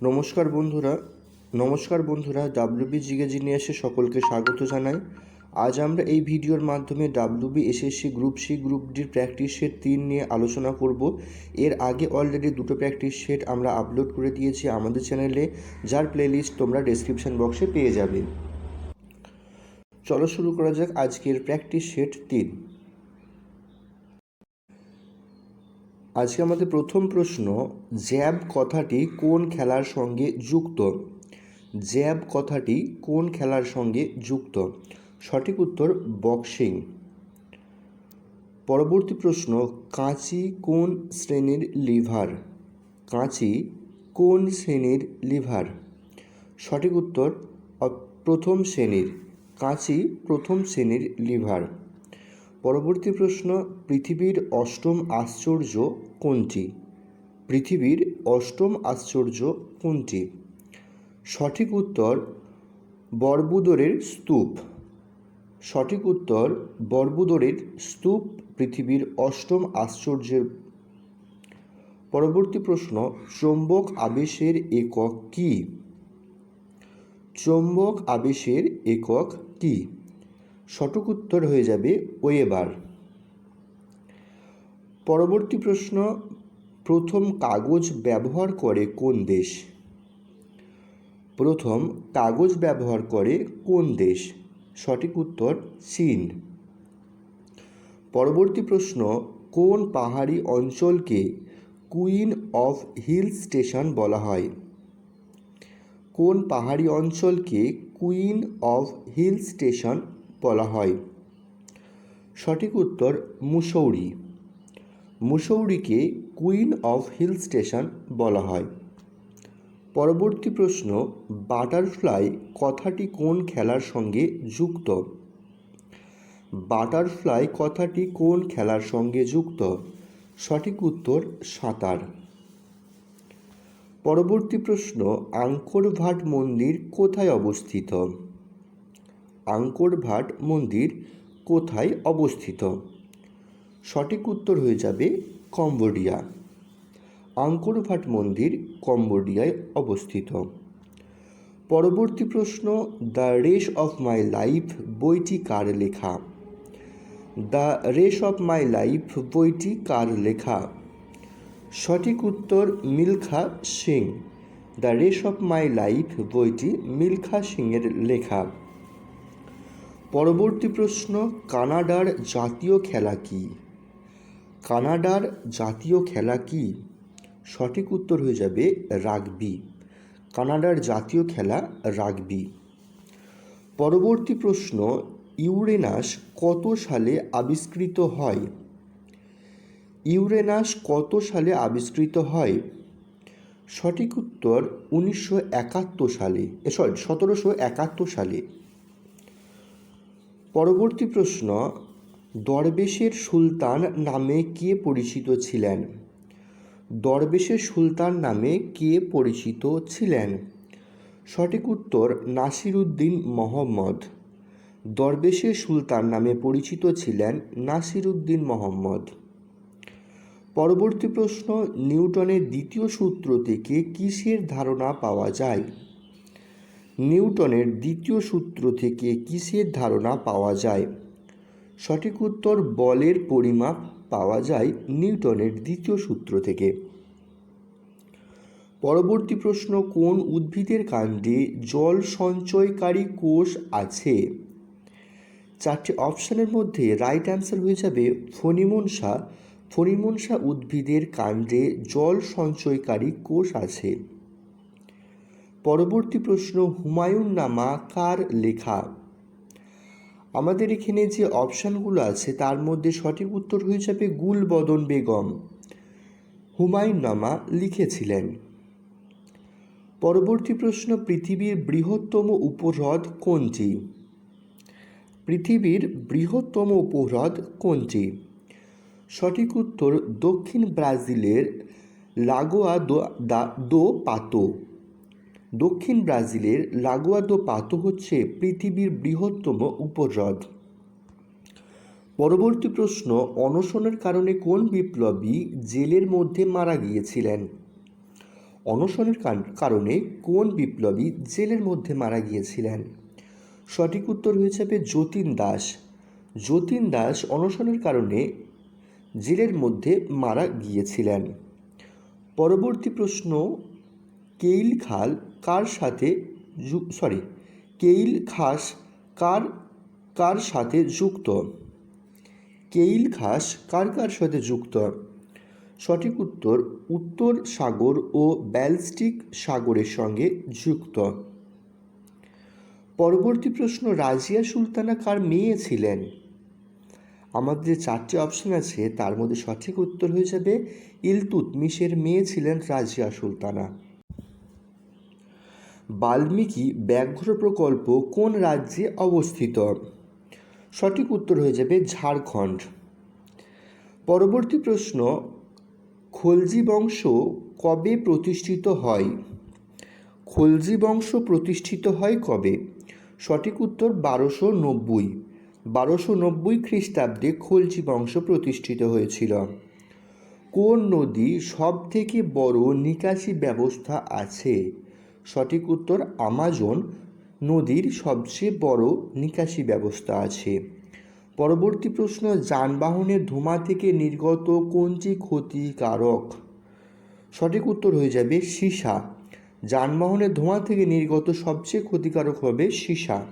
নমস্কার বন্ধুরা নমস্কার বন্ধুরা ডাব্লিউবি জিগে জিনিয়াসে সকলকে স্বাগত জানাই। আজ আমরা এই ভিডিওর মাধ্যমে WB SSC group C group ডির প্র্যাকটিস সেট তিন নিয়ে আলোচনা করব। এর আগে অলরেডি দুটো প্র্যাকটিস সেট আমরা আপলোড করে দিয়েছি আমাদের চ্যানেলে যার প্লেলিস্ট তোমরা ডেসক্রিপশন বক্সে পেয়ে যাবে। চলো শুরু করা যাক আজকের প্র্যাকটিস সেট তিন। আজকে আমাদের প্রথম প্রশ্ন, জ্যাব কথাটি কোন খেলার সঙ্গে যুক্ত? জ্যাব কথাটি কোন খেলার সঙ্গে যুক্ত? সঠিক উত্তর, বক্সিং। পরবর্তী প্রশ্ন, কাঁচি কোন শ্রেণির লিভার? কাঁচি কোন শ্রেণির লিভার? সঠিক উত্তর প্রথম শ্রেণির। কাঁচি প্রথম শ্রেণির লিভার। পরবর্তী প্রশ্ন, পৃথিবীর অষ্টম আশ্চর্য কোনটি? পৃথিবীর অষ্টম আশ্চর্য কোনটি? সঠিক উত্তর, বর্বুদরের স্তূপ। সঠিক উত্তর, বর্বুদরের স্তূপ পৃথিবীর অষ্টম আশ্চর্যের। পরবর্তী প্রশ্ন, চৌম্বক আবেশের একক কী? চৌম্বক আবেশের একক কী? সঠিক উত্তর হয়ে যাবে ওয়েবার পরবর্তী প্রশ্ন, প্রথম কাগজ ব্যবহার করে কোন দেশ? প্রথম কাগজ ব্যবহার করে কোন দেশ? সঠিক উত্তর, চীন। পরবর্তী প্রশ্ন, কোন পাহাড়ি অঞ্চলকে কুইন অফ হিল স্টেশন বলা হয়? কোন পাহাড়ি অঞ্চলকে কুইন অফ হিল স্টেশন বলা হয়। সঠিক উত্তর মুসৌরি। মুসৌরিকে কুইন অফ হিল স্টেশন বলা হয়। পরবর্তী প্রশ্ন, বাটারফ্লাই কথাটি কোন খেলার সঙ্গে যুক্ত? বাটারফ্লাই কথাটি কোন খেলার সঙ্গে যুক্ত? সঠিক উত্তর, সাঁতার। পরবর্তী প্রশ্ন, আঙ্করভাট মন্দির কোথায় অবস্থিত? আঙ্করভাট মন্দির কোথায় অবস্থিত? সঠিক উত্তর হয়ে যাবে কম্বোডিয়া। আঙ্করভাট মন্দির কম্বোডিয়ায় অবস্থিত। পরবর্তী প্রশ্ন, the race of my life বইটি কার লেখা? The race of my life বইটি কার লেখা? সঠিক উত্তর, Milkha Singh. The race of my life বইটি মিলখা সিংয়ের লেখা। পরবর্তী প্রশ্ন, কানাডার জাতীয় খেলা কী? কানাডার জাতীয় খেলা কী? সঠিক উত্তর হয়ে যাবে রাগবি। কানাডার জাতীয় খেলা রাগবি। পরবর্তী প্রশ্ন, ইউরেনাস কত সালে আবিষ্কৃত হয়? ইউরেনাস কত সালে আবিষ্কৃত হয়? সঠিক উত্তর উনিশশো একাত্তর সালে সরি সতেরোশো একাত্তর সালে। পরবর্তী প্রশ্ন, দরবেশের সুলতান নামে কে পরিচিত ছিলেন? দরবেশের সুলতান নামে কে পরিচিত ছিলেন? সঠিক উত্তর, নাসিরুদ্দিন মোহাম্মদ। দরবেশের সুলতান নামে পরিচিত ছিলেন নাসিরুদ্দিন মোহাম্মদ। পরবর্তী প্রশ্ন, নিউটনের দ্বিতীয় সূত্র থেকে কিসের ধারণা পাওয়া যায়? নিউটনের দ্বিতীয় সূত্র থেকে কিসের ধারণা পাওয়া যায়? সঠিক উত্তর, বলের পরিমাপ পাওয়া যায় নিউটনের দ্বিতীয় সূত্র থেকে। পরবর্তী প্রশ্ন, কোন উদ্ভিদের কাণ্ডে জল সঞ্চয়কারী কোষ আছে? চারটি অপশানের মধ্যে রাইট অ্যান্সার হয়ে যাবে ফণিমনসা ফণিমনসা উদ্ভিদের কাণ্ডে জল সঞ্চয়কারী কোষ আছে। পরবর্তী প্রশ্ন, হুমায়ুন নামা কার লেখা? আমাদের এখানে যে অপশানগুলো আছে, তার মধ্যে সঠিক উত্তর হয়ে যাবে গুলবদন বেগম, হুমায়ুন নামা লিখেছিলেন। পরবর্তী প্রশ্ন, পৃথিবীর বৃহত্তম উপহ্রদ কোনটি? পৃথিবীর বৃহত্তম উপহ্রদ কোনটি? সঠিক উত্তর, দক্ষিণ ব্রাজিলের লাগোয়া দো, দা, দো পাতো। দক্ষিণ ব্রাজিলের লাগোয়া দো পাতো হচ্ছে পৃথিবীর বৃহত্তম উপহ্রদ। পরবর্তী প্রশ্ন, অনশনের কারণে কোন বিপ্লবী জেলের মধ্যে মারা গিয়েছিলেন? অনশনের কারণে কোন বিপ্লবী জেলের মধ্যে মারা গিয়েছিলেন? সঠিক উত্তর হয়ে যাবে যতীন দাস। যতীন দাস অনশনের কারণে জেলের মধ্যে মারা গিয়েছিলেন। পরবর্তী প্রশ্ন কেইল খাল কার সাথে সরি কেইল খাস কার কার সাথে যুক্ত? কেইল খাস কার কার সাথে যুক্ত? সঠিক উত্তর উত্তর সাগর ও ব্যালস্টিক সাগরের সঙ্গে যুক্ত। পরবর্তী প্রশ্ন, রাজিয়া সুলতানা কার মেয়ে ছিলেন? আমাদের যে চারটি অপশন আছে, তার মধ্যে সঠিক উত্তর হয়ে যাবে, ইলতুতমিশের মেয়ে ছিলেন রাজিয়া সুলতানা। বাল্মীকি ব্যাঘ্র প্রকল্প কোন রাজ্যে অবস্থিত? সঠিক উত্তর হয়ে যাবে ঝাড়খণ্ড। পরবর্তী প্রশ্ন, খলজি বংশ কবে প্রতিষ্ঠিত হয়? খলজি বংশ প্রতিষ্ঠিত হয় কবে? সঠিক উত্তর, বারোশো নব্বই। বারোশো নব্বই খ্রিস্টাব্দে খলজি বংশ প্রতিষ্ঠিত হয়েছিল। কোন নদী সব থেকে বড় নিকাশি ব্যবস্থা আছে? সঠিক উত্তর আমাজন নদীর সবচেয়ে বড় নিকাশি ব্যবস্থা আছে। পরবর্তী প্রশ্ন, যানবাহনের ধোঁয়া থেকে নির্গত কোনটি ক্ষতিকারক? সঠিক উত্তর হয়ে যাবে সীসা। যানবাহনের ধোঁয়া থেকে নির্গত সবচেয়ে ক্ষতিকারক হবে সীসা।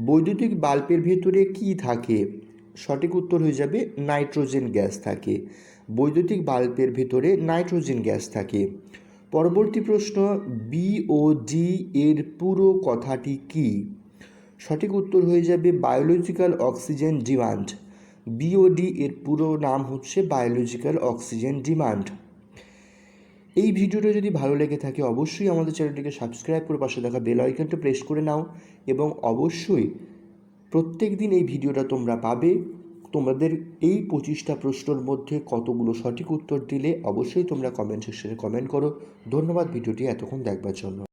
বৈদ্যুতিক বাল্বের ভেতরে কি থাকে? সঠিক উত্তর হয়ে যাবে নাইট্রোজেন গ্যাস থাকে। বৈদ্যুতিক বাল্বের ভেতরে নাইট্রোজেন গ্যাস থাকে। পরবর্তী প্রশ্ন বি ও ডি এর পুরো কথাটি কি? সঠিক উত্তর হয়ে যাবে বায়োলজিক্যাল অক্সিজেন ডিমান্ড বিওডি এর পুরো নাম হচ্ছে বায়োলজিক্যাল অক্সিজেন ডিমান্ড এই ভিডিওটা যদি ভালো লেগে থাকে, অবশ্যই আমাদের চ্যানেলটিকে সাবস্ক্রাইব করে পাশে দেখা বেল আইকনটা প্রেস করে নাও এবং অবশ্যই প্রত্যেক দিন এই ভিডিওটা তোমরা পাবে। তোমাদের এই পঁচিশটা প্রশ্নের মধ্যে কতগুলো সঠিক উত্তর দিলে অবশ্যই তোমরা কমেন্ট সেকশনে কমেন্ট করো। ধন্যবাদ ভিডিওটি এতক্ষণ দেখবার জন্য।